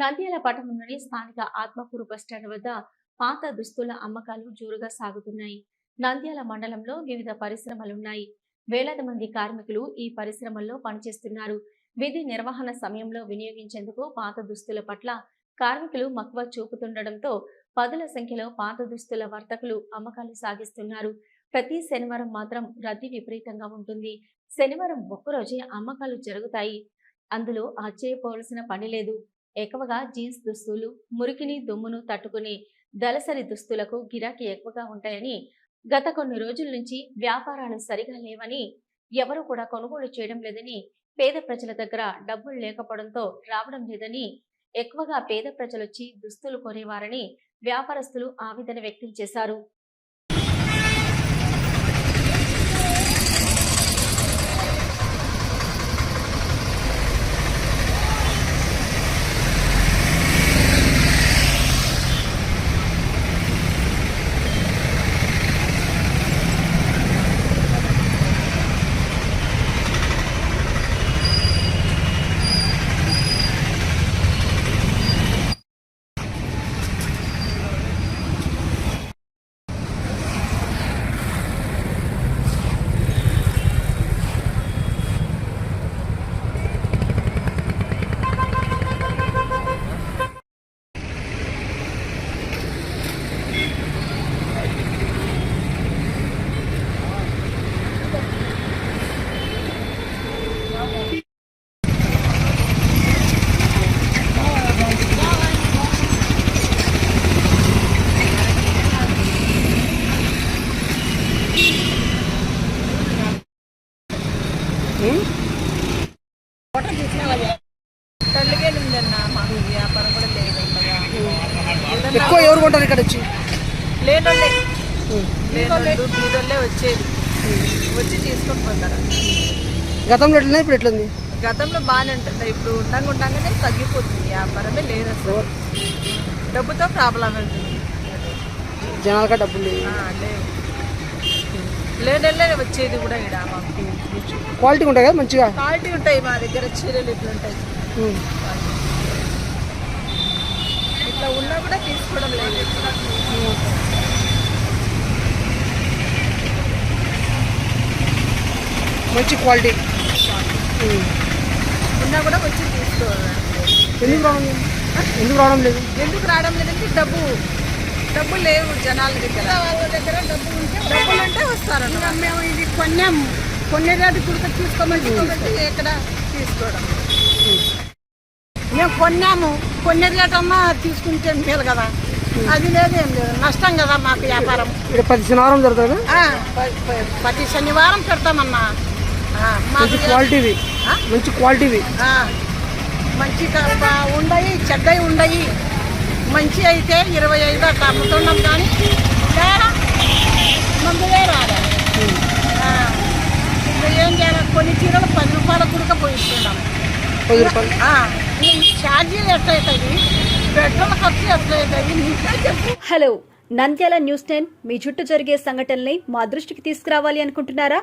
నంద్యాల పట్టణంలోని స్థానిక ఆత్మకూరు బస్టాండ్ వద్ద పాత దుస్తుల అమ్మకాలు జోరుగా సాగుతున్నాయి. నంద్యాల మండలంలో వివిధ పరిశ్రమలున్నాయి. వేలాది మంది కార్మికులు ఈ పరిశ్రమల్లో పనిచేస్తున్నారు. విధి నిర్వహణ సమయంలో వినియోగించేందుకు పాత దుస్తుల పట్ల కార్మికులు మక్కువ చూపుతుండటంతో పదుల సంఖ్యలో పాత దుస్తుల వర్తకులు అమ్మకాలు సాగిస్తున్నారు. ప్రతి శనివారం మాత్రం రద్దీ విపరీతంగా ఉంటుంది. శనివారం ఒక్కరోజే అమ్మకాలు జరుగుతాయి. అందులో ఆశ్చర్యపోవలసిన పని లేదు. ఎక్కువగా జీన్స్ దుస్తులు మురికిని దుమ్మును తట్టుకునే దళసరి దుస్తులకు గిరాకీ ఎక్కువగా ఉంటాయని గత కొన్ని రోజుల నుంచి వ్యాపారాలు సరిగా లేవని ఎవరు కూడా కొనుగోలు చేయడం లేదని పేద ప్రజల దగ్గర డబ్బులు లేకపోవడంతో రావడం లేదని ఎక్కువగా పేద ప్రజలొచ్చి దుస్తులు కొనేవారని వ్యాపారస్తులు ఆవేదన వ్యక్తం చేశారు. తల్లికెళ్ళిందన్న మాకు వ్యాపారం కూడా లేదు ఎక్కువ ఎవరు కొంటారు ఇక్కడ వచ్చి లేనోళ్ళే లేనోళ్ళు. బీదోళ్ళే వచ్చేది. వచ్చి తీసుకొని పోతారు. గతంలో ఎట్లున్నా ఇప్పుడు ఎట్లుంది? గతంలో బాగానే ఉంటుంది ఇప్పుడు ఉండంగా ఉండంగానే తగ్గిపోతుంది. వ్యాపారమే లేదు అసలు. డబ్బుతో ప్రాబ్లం అవుతుంది. జనాలకా డబ్బులు లేవు. లేనోళ్ళే వచ్చేది కూడా ఇక్కడ మాకు క్వాలిటీ ఉంటాయి కదా మంచిగా? క్వాలిటీ ఉంటాయి మా దగ్గర చీరలు ఇట్లా ఉంటాయి. ఇట్లా ఉన్నా కూడా తీసుకోవడం లేదు. మంచి క్వాలిటీ. ఉన్నా కూడా వచ్చి తీసుకోవాలి. ఎందుకు రావడం లేదు? ఎందుకు రావడం లేదు? ఎందుకు రావడం లేదంటే డబ్బు. డబ్బు లేవు జనాల దగ్గర. వాళ్ళ దగ్గర డబ్బు ఉంటే డబ్బులు ఉంటే వస్తారు మేము ఇది కొన్నాము కొన్ని రేటు కుడితే తీసుకోమని ఎక్కడ తీసుకోవడం? మేము కొన్నాము. కొన్ని రేటన్నా తీసుకుంటే మేలు కదా. అది లేదు ఏం లేదు. నష్టం కదా మాకు వ్యాపారం. ఇక్కడ ప్రతి శనివారం జరుగుతుంది ప్రతి శనివారం పెడతామన్నా మంచి క్వాలిటీవి? మంచి క్వాలిటీవి. ఆ, మంచి ఉండయి చెడ్డవి ఉండయి. మంచి అయితే ఇరవై ఐదు అట్లా అమ్ముతున్నాం కానీ మందులే రాలే ఏం చేయాలి? కొన్ని చీరలు పది రూపాయల కుడక పోయిస్తున్నాం పది రూపాయలు? ఛార్జీలు ఎట్లయితుంది పెట్రోల్ ఖర్చు ఎట్లయితుంది నీకే చెప్పు. హలో నంద్యాల న్యూస్ టెన్ మీ చుట్టూ జరిగే సంఘటనల్ని మా దృష్టికి తీసుకురావాలి అనుకుంటున్నారా?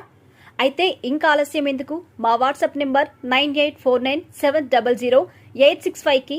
అయితే ఇంకా ఆలస్యం ఎందుకు? మా WhatsApp number nine eight four nine seven double zero eight six ఫైవ్కి